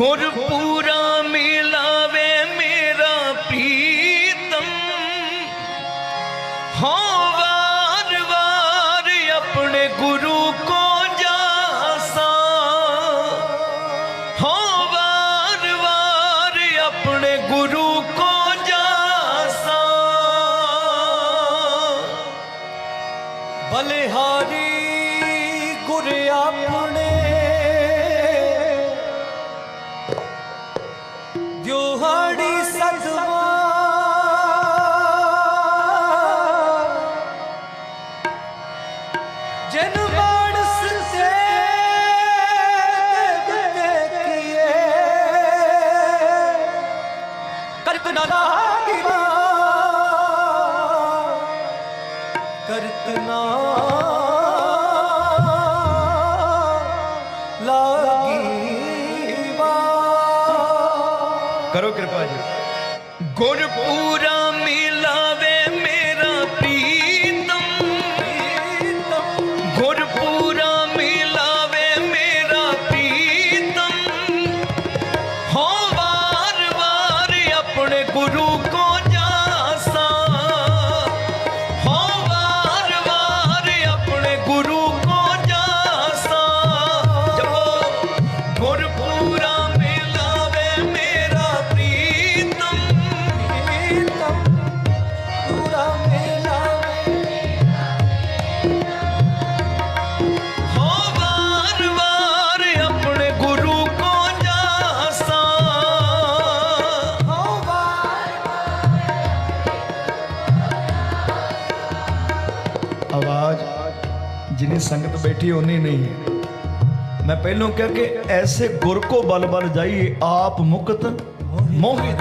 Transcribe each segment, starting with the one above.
ਗੁਰਪੂਰਾ ਮਿਲਾਵੇ ਮੇਰਾ ਪ੍ਰੀਤਮ। ਹੋ, ਵਾਰ ਵਾਰ ਆਪਣੇ ਗੁਰੂ ਕੋ ਜਾਸਾ। ਹੋ, ਵਾਰ ਵਾਰ ਆਪਣੇ ਗੁਰੂ ਕੋ ਜਾਸਾ। ਬਲਿਹਾਰੀ ਨਾ ਲਾਗਿਵਾ ਕਰਤ ਨਾ ਲਾਗੀਵਾ ਕਰੋ ਕਿਰਪਾ ਜੀ। ਗੁਰਪੂਰਾ ਮਿਲਾਵੇ ਆਵਾਜ਼ ਜਿੰਨੀ ਸੰਗਤ ਬੈਠੀ ਉਨੀ ਨਹੀਂ ਹੈ। ਮੈਂ ਪਹਿਲੋਂ ਕਿਹਾ ਕਿ ਐਸੇ ਗੁਰ ਕੋ ਬਲ ਬਲ ਜਾਈਏ, ਆਪ ਮੁਕਤ ਮੋਹਿਤ।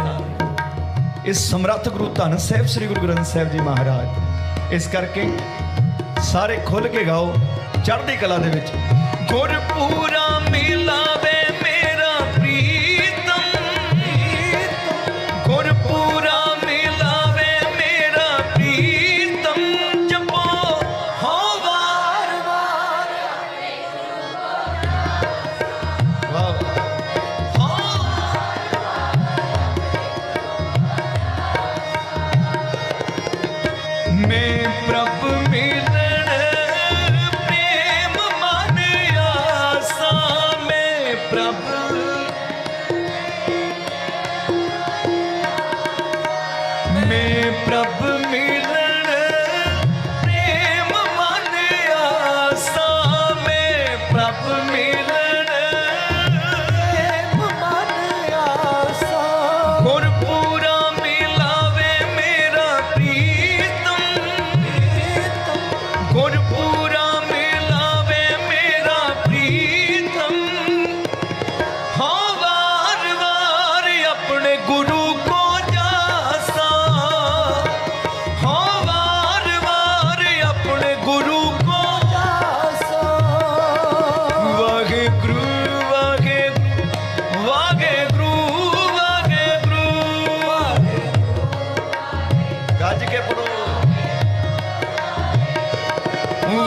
ਇਸ ਸਮਰੱਥ ਗੁਰੂ ਧੰਨ ਸਾਹਿਬ, ਸ੍ਰੀ ਗੁਰੂ ਗ੍ਰੰਥ ਸਾਹਿਬ ਜੀ ਮਹਾਰਾਜ। ਇਸ ਕਰਕੇ ਸਾਰੇ ਖੁੱਲ ਕੇ ਗਾਓ ਚੜ੍ਹਦੀ ਕਲਾ ਦੇ ਵਿੱਚ। ਗੁਰਪੂਰਾ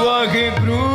varre pro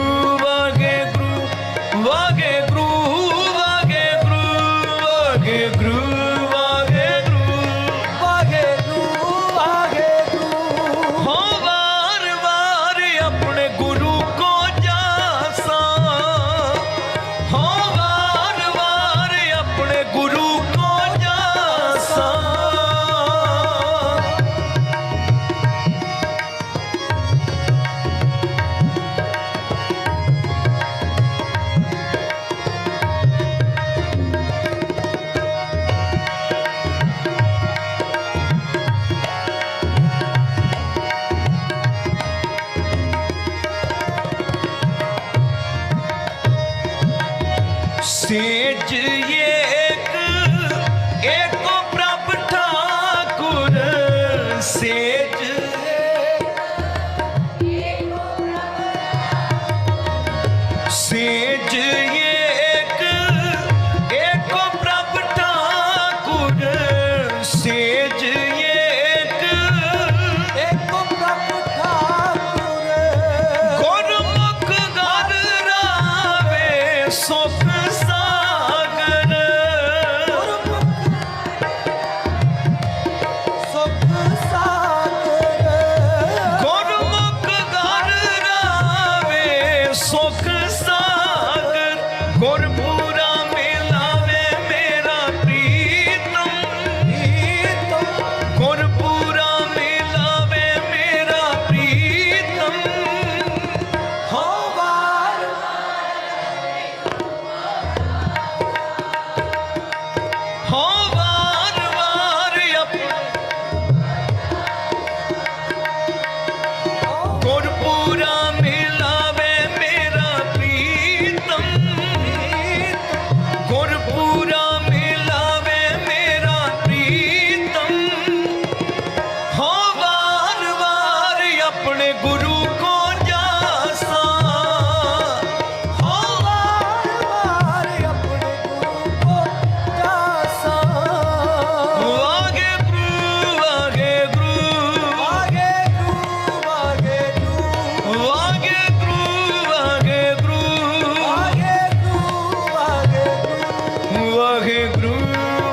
ਵਾਹਿਗੁਰੂ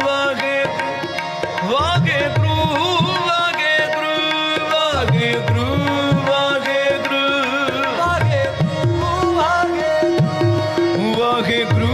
ਵਾਹਿਗੁਰੂ ਵਾਹਿਗੁਰੂ ਵਾਹਿਗੁਰੂ ਵਾਹਿਗੁਰੂ ਵਾਹਿਗੁਰੂ ਵਾਹਿਗੁਰੂ